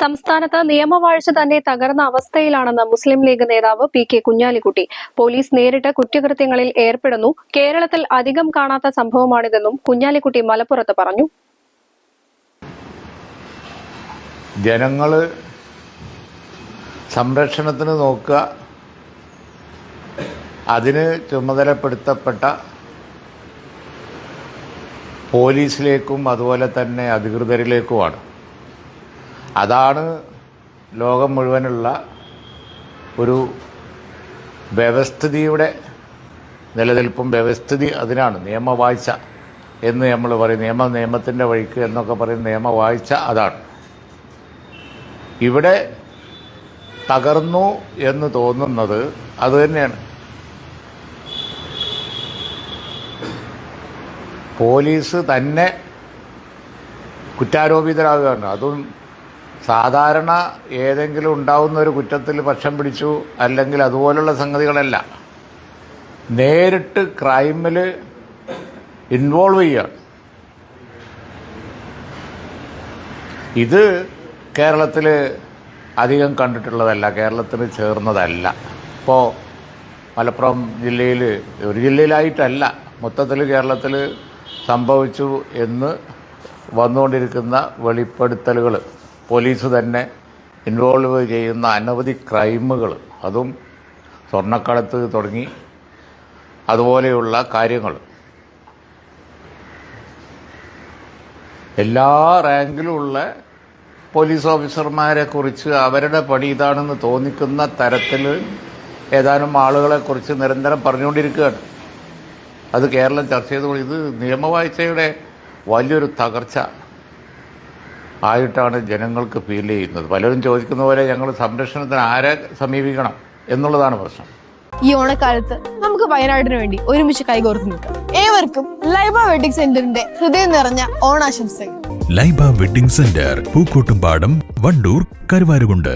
സംസ്ഥാനത്ത് നിയമവാഴ്ച തന്നെ തകർന്ന അവസ്ഥയിലാണെന്ന് മുസ്ലിം ലീഗ് നേതാവ് പി കെ കുഞ്ഞാലിക്കുട്ടി. പോലീസ് നേരിട്ട് കുറ്റകൃത്യങ്ങളിൽ ഏർപ്പെടുന്നു. കേരളത്തിൽ അധികം കാണാത്ത സംഭവമാണിതെന്നും കുഞ്ഞാലിക്കുട്ടി മലപ്പുറത്ത് പറഞ്ഞു. ജനങ്ങൾ സംരക്ഷണത്തിന് നോക്കുക. അതിന് ചുമതലപ്പെടുത്തപ്പെട്ട പോലീസിലേക്കും അതുപോലെ തന്നെ അധികൃതരിലേക്കുമാണ്. അതാണ് ലോകം മുഴുവനുള്ള ഒരു വ്യവസ്ഥിതിയുടെ നിലനിൽപ്പും വ്യവസ്ഥിതി അതിനാണ്. നിയമവാഴ്ച എന്ന് നമ്മൾ പറയും. നിയമ നിയമത്തിന്റെ വഴിക്ക് എന്നൊക്കെ പറയും നിയമവാഴ്ച അതാണ്. ഇവിടെ തകർന്നു എന്ന് തോന്നുന്നത് അത് തന്നെയാണ്. പോലീസ് തന്നെ കുറ്റാരോപിതരാകുകയാണ്. അതും സാധാരണ ഏതെങ്കിലും ഉണ്ടാവുന്ന ഒരു കുറ്റത്തിൽ പക്ഷം പിടിച്ചു അല്ലെങ്കിൽ അതുപോലുള്ള സംഗതികളല്ല. നേരിട്ട് ക്രൈമിൽ ഇൻവോൾവ് ചെയ്യുകയാണ് ഇത് കേരളത്തിൽ അധികം കണ്ടിട്ടുള്ളതല്ല കേരളത്തിന് ചേർന്നതല്ല. ഇപ്പോൾ മലപ്പുറം ജില്ലയിൽ ഒരു ജില്ലയിലായിട്ടല്ല മൊത്തത്തിൽ കേരളത്തിൽ സംഭവിച്ചു എന്ന് വന്നുകൊണ്ടിരിക്കുന്ന വെളിപ്പെടുത്തലുകൾ. പോലീസ് തന്നെ ഇൻവോൾവ് ചെയ്യുന്ന അനവധി ക്രൈമുകൾ അതും സ്വർണക്കടത്ത് തുടങ്ങി അതുപോലെയുള്ള കാര്യങ്ങൾ. എല്ലാ റാങ്കിലുമുള്ള പോലീസ് ഓഫീസർമാരെ കുറിച്ച് അവരുടെ പണി ഇതാണെന്ന് തോന്നിക്കുന്ന തരത്തിൽ ഏതാനും ആളുകളെക്കുറിച്ച് നിരന്തരം പറഞ്ഞുകൊണ്ടിരിക്കുകയാണ്. അത് കേരളം ചർച്ച ചെയ്തുകൊണ്ട് ഇത് നിയമവാഴ്ചയുടെ വലിയൊരു തകർച്ച. ആയിട്ടാണ് ജനങ്ങൾക്ക് ഫീൽ ചെയ്യുന്നത്. പലരും ചോദിക്കുന്ന പോലെ ഞങ്ങൾ സംരക്ഷണത്തിന് ആരെ സമീപിക്കണം എന്നുള്ളതാണ് പ്രശ്നം. ഈ ഓണക്കാലത്ത് നമുക്ക് വയനാടിന് വേണ്ടി ഒരുമിച്ച് കൈകോർത്ത് നിൽക്കാം. ഏവർക്കും ലൈബ വെഡിങ് സെന്ററിന്റെ ഹൃദയം നിറഞ്ഞ ഓണാശംസകൾ. Laiba wedding center Pookkottumpadam Wandoor Karuvarakundu.